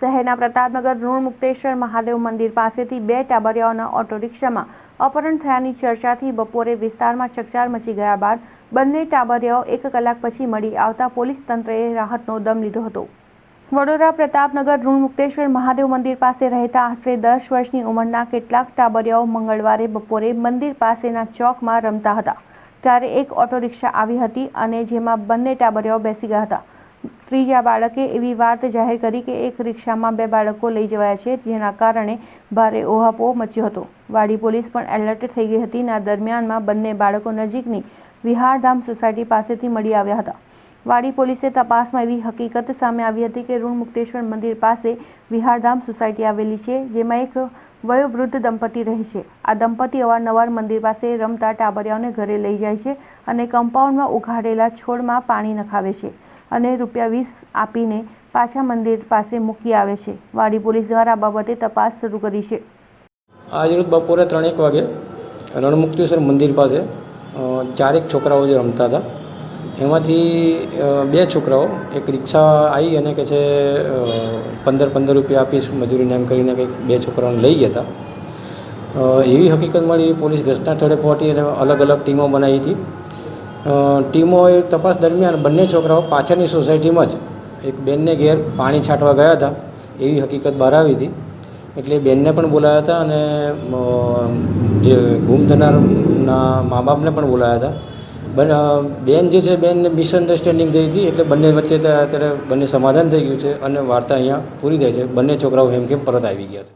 શહેરના પ્રતાપનગર, ઋણ મુક્તેશ્વર, મહાદેવ મંદિર પાસેથી બે ટાબરિયાઓના ઓટો રિક્ષામાં અપહરણ થયાની ચર્ચાથી બપોરે વિસ્તારમાં ચકચાર મચી ગયા બાદ બંને ટાબરિયાઓ એક કલાક પછી મળી આવતા પોલીસ તંત્રએ રાહતનો દમ લીધો હતો. વડોદરા, પ્રતાપનગર, ઋણ મુક્તેશ્વર, મહાદેવ મંદિર પાસે રહેતા આશરે દસ વર્ષની ઉંમરના કેટલાક ટાબરિયાઓ મંગળવારે બપોરે મંદિર પાસેના ચોકમાં રમતા હતા. ત્યારે એક ઓટો રિક્ષા આવી હતી અને જેમાં બંને ટાબરિયાઓ બેસી ગયા હતા. ત્રીજા બાળકે એવી વાત જાહેર કરી કે એક રિક્ષામાં બે બાળકો લઈ જવાયા છે, જેના કારણે ભારે ઓહાપો મચ્યો હતો. વાડી પોલીસ પણ એલર્ટ થઈ ગઈ હતી ના દરમિયાનમાં બંને બાળકો નજીકની વિહારધામ સોસાયટી પાસેથી મળી આવ્યા હતા. વાડી પોલીસે તપાસમાં એવી હકીકત સામે આવી હતી કે ઋણ મુક્તેશ્વર મંદિર પાસે વિહારધામ સોસાયટી આવેલી છે, જેમાં એક વયોવૃદ્ધ દંપતી રહે છે. આ દંપતી અવારનવાર મંદિર પાસે રમતા ટાબરિયાઓને ઘરે લઈ જાય છે અને કમ્પાઉન્ડમાં ઉઘાડેલા છોડમાં પાણી નખાવે છે. અને રૂપિયા વીસ આપીને પાછા મંદિર પાસે મૂકી આવે છે. વાડી પોલીસ દ્વારા આ બાબતે તપાસ શરૂ કરી છે. આજરોજ બપોરે ત્રણેક વાગે રણમુક્તેશ્વર મંદિર પાસે ચારેક છોકરાઓ જે રમતા હતા. એમાંથી બે છોકરાઓ, એક રિક્ષા આવી અને કે છે પંદર પંદર રૂપિયા આપીશ મજૂરીને એમ કરીને કંઈક બે છોકરાઓને લઈ ગયા હતા. એવી હકીકત મળી, પોલીસ ઘટના સ્થળે પહોંચી અને અલગ અલગ ટીમો બનાવી હતી. ટીમોએ તપાસ દરમિયાન બંને છોકરાઓ પાછળની સોસાયટીમાં જ એક બેનને ઘેર પાણી છાંટવા ગયા હતા, એવી હકીકત બહાર આવી હતી. એટલે બેનને પણ બોલાયા હતા અને જે ગુમ થનારના મા બાપને પણ બોલાયા હતા. બન બેન જે છે, બેનને મિસઅન્ડરસ્ટેન્ડિંગ થઈ હતી, એટલે બંને વચ્ચે અત્યારે બંને સમાધાન થઈ ગયું છે અને વાર્તા અહીંયા પૂરી થાય છે. બંને છોકરાઓ હેમખેમ પરત આવી ગયા છે.